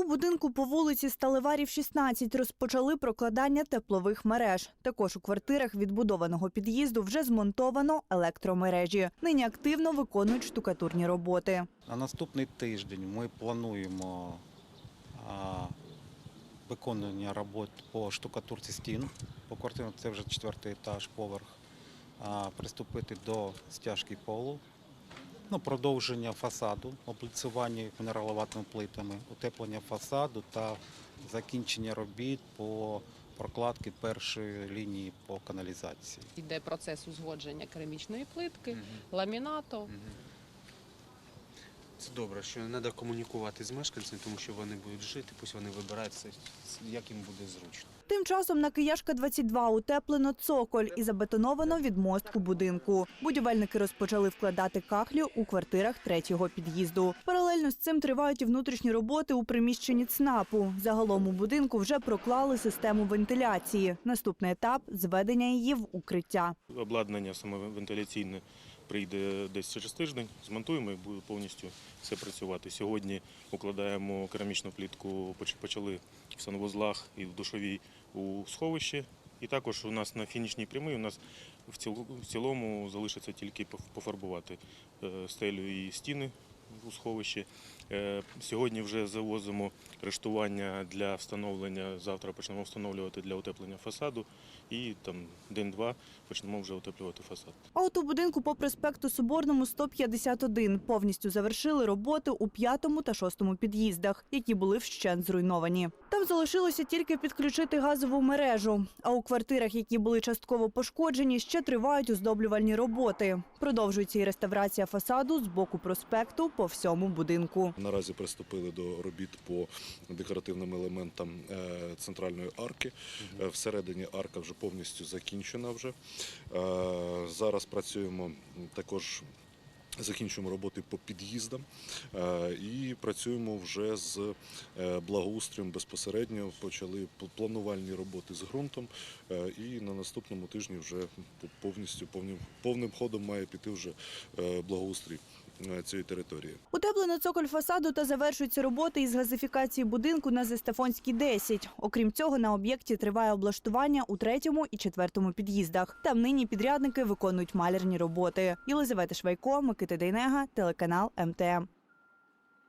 У будинку по вулиці Сталеварів, 16 розпочали прокладання теплових мереж. Також у квартирах відбудованого під'їзду вже змонтовано електромережі. Нині активно виконують штукатурні роботи. На наступний тиждень ми плануємо виконання робот по штукатурці стін. По квартирам це вже четвертий етаж, поверх. Приступити до стяжки полу, ну, продовження фасаду, облицювання мінераловатими плитами, утеплення фасаду та закінчення робіт по прокладці першої лінії по каналізації. Йде процес узгодження керамічної плитки, ламінату. Це добре, що не треба комунікувати з мешканцями, тому що вони будуть жити, пусть вони вибирають це, як їм буде зручно. Тим часом на Кияшка 22 утеплено цоколь і забетоновано відмостку будинку. Будівельники розпочали вкладати кахлю у квартирах третього під'їзду. Паралельно з цим тривають і внутрішні роботи у приміщенні ЦНАПу. Загалом у будинку вже проклали систему вентиляції. Наступний етап зведення її в укриття. Обладнання саме вентиляційне прийде десь через тиждень, змонтуємо і буде повністю все працювати. Сьогодні укладаємо керамічну плітку, почали в санвузлах і в душовій у сховищі. І також у нас на фінішній прямій у нас в цілому залишиться тільки пофарбувати е, стелю і стіни у сховищі. Е, Сьогодні вже завозимо рештування для встановлення. Завтра почнемо встановлювати для утеплення фасаду і там день-два почнемо вже утеплювати фасад. А от у будинку по проспекту Соборному 151 повністю завершили роботи у п'ятому та шостому під'їздах, які були вщент зруйновані. Там залишилося тільки підключити газову мережу. А у квартирах, які були частково пошкоджені, ще тривають оздоблювальні роботи. Продовжується і реставрація фасаду з боку проспекту по всьому будинку. Наразі приступили до робіт по декоративним елементам е, центральної арки. Е, Всередині арка вже повністю закінчена. Вже. Е, Зараз працюємо також. Закінчуємо роботи по під'їздам і працюємо вже з благоустроєм безпосередньо. Почали планувальні роботи з ґрунтом, і на наступному тижні вже повністю повним, повним ходом має піти вже благоустрій цієї території. Утеплено цоколь фасаду та завершуються роботи із газифікації будинку на Зестафонській 10. Окрім цього, на об'єкті триває облаштування у третьому і четвертому під'їздах. Там нині підрядники виконують малярні роботи. Єлизавета Швайко, Микита Дейнега, телеканал МТМ.